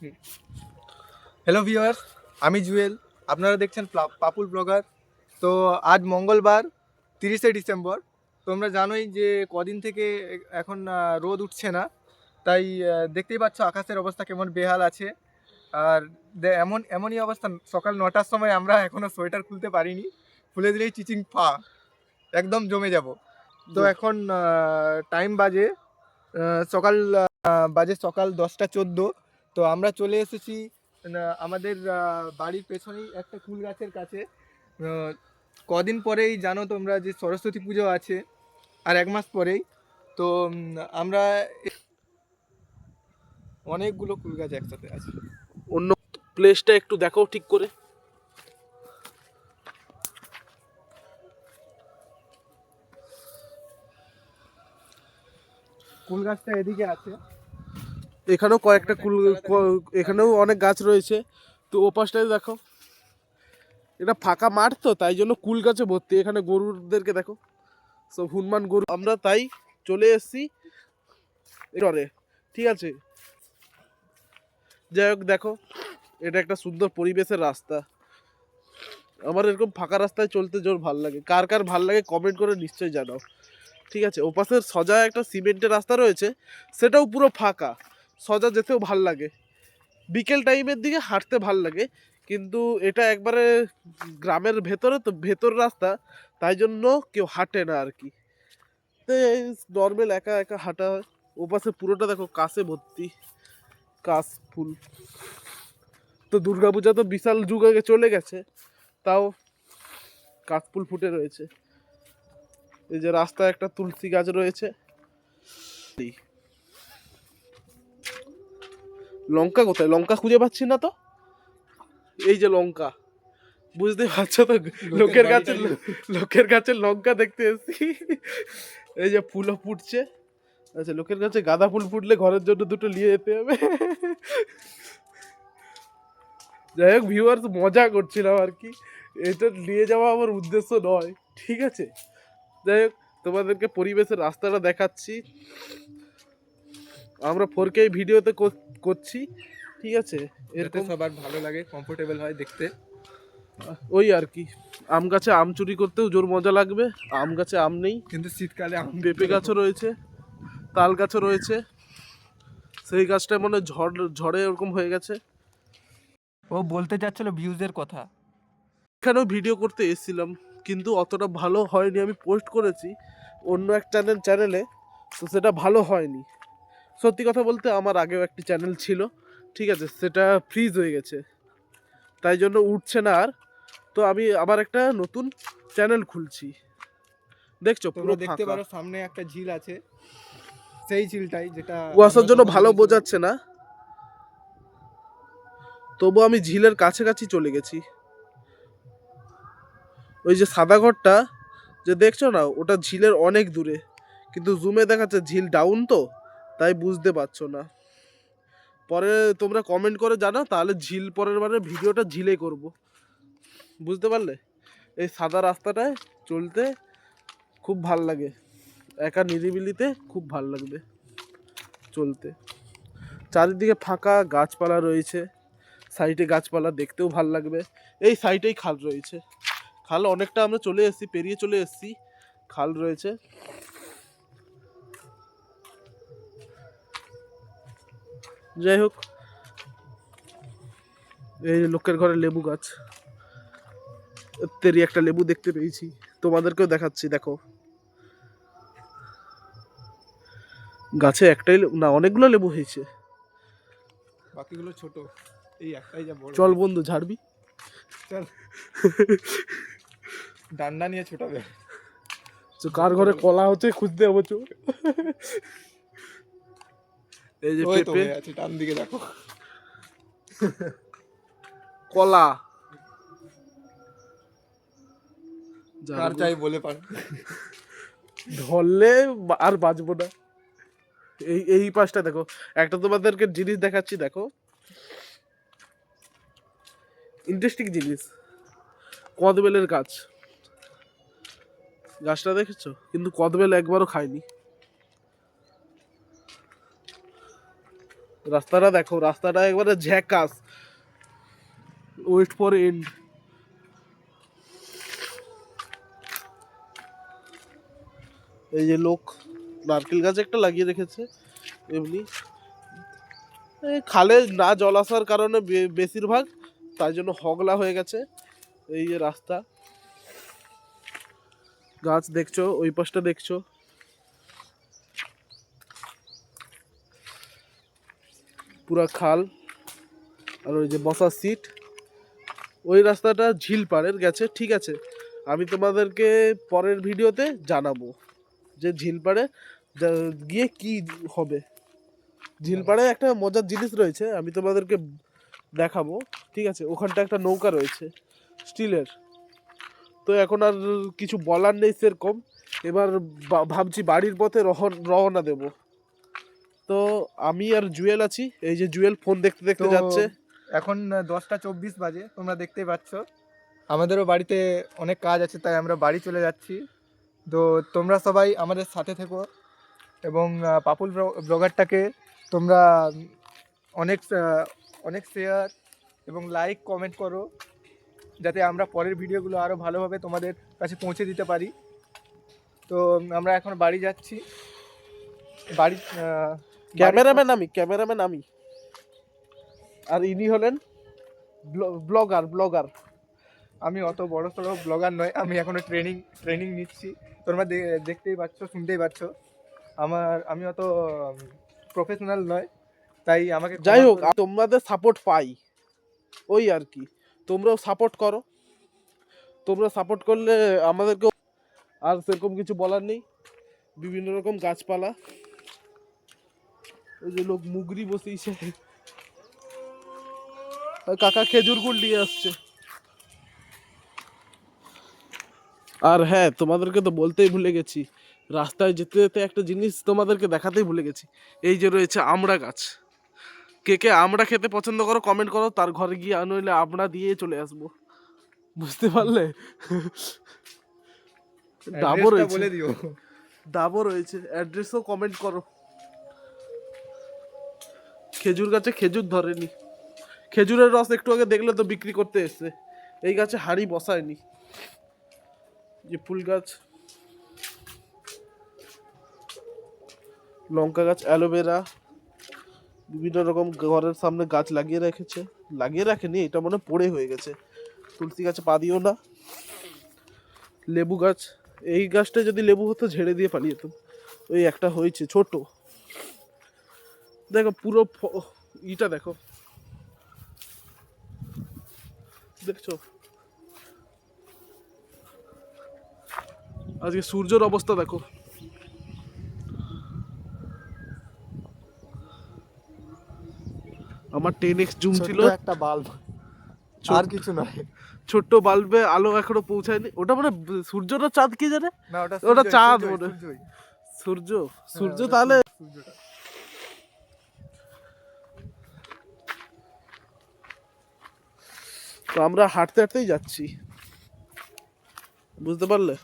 Hello viewers আমি জুয়েল। আপনারা দেখছেন প্লা- পাপুল ব্লগার। তো আজ মঙ্গলবার তিরিশে ডিসেম্বর। তোমরা জানোই যে কদিন থেকে এখন রোদ উঠছে না। তাই দেখতেই পাচ্ছ আকাশের অবস্থা কেমন বেহাল আছে। আর এমন এমনই অবস্থা। সকাল নটার সময় আমরা এখনও সোয়েটার খুলতে পারিনি। খুলে দিলেই চিচিং ফা। একদম জমে যাব। তো এখন টাইম বাজে সকাল বাজে সকাল দশটা চোদ্দ। তো আমরা চলে এসেছি আমাদের বাড়ির পেছনেই একটা কুল গাছের কাছে। কদিন পরেই জানো তোমরা যে সরস্বতী পুজো আছে আর এক মাস পরেই। তো আমরা অনেকগুলো কুল গাছ একসাথে আছে। অন্য প্লেসটা একটু দেখো ঠিক করে। কুল গাছটা এদিকে আছে। এখানেও কয়েকটা কুল এখানেও অনেক গাছ রয়েছে। তো ও পাশটায় দেখো, এটা ফাঁকা মাঠ তো, তাই জন্য কুল গাছে ভর্তি। এখানে গরুদেরকে দেখো, সব হনুমান গরু। আমরা তাই চলে এসেছি চরে ঠিক আছে? যাই হোক, দেখো, এটা একটা সুন্দর পরিবেশের রাস্তা। আমার এরকম ফাঁকা রাস্তায় চলতে জোর ভালো লাগে। কার কার ভালো লাগে কমেন্ট করে নিশ্চয়ই জানাও। ঠিক আছে, ওপাশের সজা একটা সিমেন্টের রাস্তা রয়েছে, সেটাও পুরো ফাঁকা। সজা যেতেও ভালো লাগে। বিকেল টাইমের দিকে হাঁটতে ভালো লাগে, কিন্তু এটা একবারে গ্রামের ভেতরে তো ভেতর রাস্তা, তাই জন্য কেউ হাঁটে না আর কি তো নর্মাল একা একা হাঁটা ওপাশে পুরোটা দেখো কাছে ভর্তি, কাশ ফুল। তো দুর্গাপূজা তো বিশাল যুগ আগে চলে গেছে, তাও কাশফুল ফুটে রয়েছে। এই যে রাস্তায় একটা তুলসী গাছ রয়েছে। লঙ্কা কোথায়? লঙ্কা খুঁজে পাচ্ছি না তো? এই যে লঙ্কা। বুঝতে পারছ তো? লোকের গাছের লোকের গাছের লঙ্কা দেখতে এসেছি। এই যে ফুলও ফুটছে। আচ্ছা লোকের কাছে গাঁদা ফুল ফুটলে ঘরের জন্য দুটো নিয়ে যেতে হবে। যাই হোক ভিউয়ার্স মজা করছিলাম আর কি। এটা নিয়ে যাওয়া আমার উদ্দেশ্য নয় ঠিক আছে? যাই হোক তোমাদেরকে পরিবেশের রাস্তাটা দেখাচ্ছি। আমরা ফোর কে ভিডিওতে করছি ঠিক আছে? এরকম এরকম সবার ভালো লাগে কমফোর্টেবল হয় দেখতে। ওই আর কি। আম গাছে আম চুরি করতেও জোর মজা লাগবে আম গাছে আম নেই। কিন্তু শীতকালে আম পেঁপে গাছও রয়েছে তাল গাছও রয়েছে। সেই গাছটা মনে হয় ঝড় ঝড়ে এরকম হয়ে গেছে। ও বলতে চাচ্ছিল ভিউজের কথা। এখানেও ভিডিও করতে এসেছিলাম কিন্তু অতটা ভালো হয়নি আমি পোস্ট করেছি অন্য এক চ্যানেল চ্যানেলে তো সেটা ভালো হয়নি। সত্যি কথা বলতে আমার আগেও একটি চ্যানেল ছিল ঠিক আছে? সেটা ফ্রিজ হয়ে গেছে। তাই জন্য উঠছে না আর। তো আমি আবার একটা নতুন চ্যানেল খুলছি। দেখছ পুরো দেখতে পারো সামনে একটা ঝিল আছে। সেই ঝিলটাই যেটা কুয়াশার জন্য ভালো বোঝাচ্ছে না। তবু আমি ঝিলের কাছাকাছি চলে গেছি। ওই যে সাদা ঘরটা যে দেখছ না ওটা ঝিলের অনেক দূরে। কিন্তু জুমে দেখাচ্ছে ঝিল ডাউন তো। তাই বুঝতে পারছ না। পরে তোমরা কমেন্ট করে জানাও, তাহলে ঝিল পরের বারে ভিডিওটা ঝিলে করব। বুঝতে পারলে? এই সাদা রাস্তাটায় চলতে খুব ভালো লাগে। একা নিরিবিলিতে খুব ভালো লাগবে চলতে। চারিদিকে ফাঁকা গাছপালা রয়েছে, সাইডে গাছপালা দেখতেও ভালো লাগবে। এই সাইডেই খাল রয়েছে। খাল অনেকটা আমরা চলে এসেছি, পেরিয়ে চলে এসেছি, খাল রয়েছে। যাই হোক এই লোকের ঘরে লেবু গাছ। তেরি একটা লেবু দেখতে পেয়েছি। তোমাদেরকেও দেখাচ্ছি দেখো। গাছে একটাই না অনেকগুলো লেবু হয়েছে। বাকিগুলো ছোট এই একটাই যা বড়। চল বন্ধু ঝাড়বি? চল। ডান্ডা নিয়ে ছোটাবে। তো কার ঘরে কলা হচ্ছে খুঁজতে যাব চো এই যে পেঁপে। আছে ডান দিকে দেখো। কলা। কার চাই বলে পার। ধরলে আর বাঁচবো না। এই এই পাশটা দেখো। একটা তোমাদেরকে জিনিস দেখাচ্ছি দেখো। ইন্টারেস্টিং জিনিস। কদবেলের গাছ। গাছটা দেখেছ? কিন্তু কদবেল একবারও খায়নি। রাস্তাটা দেখো, রাস্তাটা একবারে ঝ্যাকাস। ওয়েস্ট ফর এন্ড এই যে লোক, নারকেল গাছ একটা লাগিয়ে রেখেছে, এমনি। খালে না জল আসার কারণে বেশিরভাগ, তাই জন্য হগলা হয়ে গেছে এই যে রাস্তা। গাছ দেখছ, ওই পাশটা দেখছ। পুরা খাল আর ওই যে বসার সিট। ওই রাস্তাটা ঝিল পাড়ের গেছে, ঠিক আছে। আমি তোমাদেরকে পরের ভিডিওতে জানাব যে ঝিল পাড়ে গিয়ে কি হবে। ঝিল পাড়ে একটা মজার জিনিস রয়েছে, আমি তোমাদেরকে দেখাবো, ঠিক আছে। ওখানটা একটা নৌকা রয়েছে, স্টিলের। তো এখন আর কিছু বলার নেই সেরকম। এবার ভাবছি বাড়ির পথে রহন- রওনা দেব। তো আমি আর জুয়েল আছি। এই যে জুয়েল ফোন দেখতে দেখতে তো যাচ্ছে। এখন দশটা চব্বিশ বাজে তোমরা দেখতেই পাচ্ছ। আমাদেরও বাড়িতে অনেক কাজ আছে তাই আমরা বাড়ি চলে যাচ্ছি। তো তোমরা সবাই আমাদের সাথে থেকো এবং পাপুল ব্লগারটাকে তোমরা অনেক অনেক শেয়ার এবং লাইক কমেন্ট করো। যাতে আমরা পরের ভিডিওগুলো আরও ভালোভাবে তোমাদের কাছে পৌঁছে দিতে পারি। তো আমরা এখন বাড়ি যাচ্ছি। বাড়ি ক্যামেরাম্যান আমি ক্যামেরাম্যান আমি। আর ইনি হলেন ব্লগার ব্লগার। আমি অত বড় সড়ো ব্লগার নয় আমি এখনও ট্রেনিং ট্রেনিং নিচ্ছি। তোমরা দেখতেই পাচ্ছ শুনতেই পাচ্ছ। আমার আমি অত প্রফেশনাল নয় তাই আমাকে যাই হোক তোমাদের সাপোর্ট পাই। ওই আর কি। তোমরাও সাপোর্ট করো। তোমরা সাপোর্ট করলে আমাদেরকেও আর সেরকম কিছু বলার নেই। বিভিন্ন রকম গাছপালা। ওই যে লোক মুগরি আর কাকা খেজুর গুড় নিয়ে আসছে। আর হ্যাঁ তোমাদেরকে তো বলতেই ভুলে গেছি। রাস্তায় যেতে যেতে একটা জিনিস তোমাদেরকে দেখাতেই ভুলে গেছি। এই যে রয়েছে আমড়া গাছ। কে কে আমড়া খেতে পছন্দ করো কমেন্ট করো তার ঘরে গিয়ে আনলে আমড়া দিয়ে চলে আসব। বুঝতে পারলে? ডাবও রয়েছে। বলে দিও। ডাবও রয়েছে। অ্যাড্রেসও কমেন্ট করো। খেজুর গাছে খেজুর ধরেনি। খেজুরের রস একটু আগে দেখলে তো বিক্রি করতে এসছে। এই গাছে হাড়ি বসায়নি। যে ফুল গাছ, লঙ্কা গাছ, অ্যালোভেরা, বিভিন্ন রকম ঘরের সামনে গাছ লাগিয়ে রেখেছে। লাগিয়ে রাখেনি, এটা মনে পড়ে হয়ে গেছে। তুলসী গাছে পা দিও না। লেবু গাছ, এই গাছটা যদি লেবু হতো ঝেড়ে দিয়ে পালিয়ে যেতাম। ওই একটা হয়েছে, ছোট। দেখো পুরো ইটা দেখো। দেখছ? আজকে সূর্যের অবস্থা দেখো। আমার টেন এক্স জুম ছিল। একটা বাল্ব আর কিছু নয়। ছোট্ট বাল্বে আলো এখনও পৌঁছায়নি। ওটা মানে সূর্য না চাঁদ কি জানে? না ওটা ওটা চাঁদ মনে সূর্য হ্যাঁ, সূর্য তাহলে তো আমরা হাঁটতে হাঁটতেই যাচ্ছি। বুঝতে পারলে?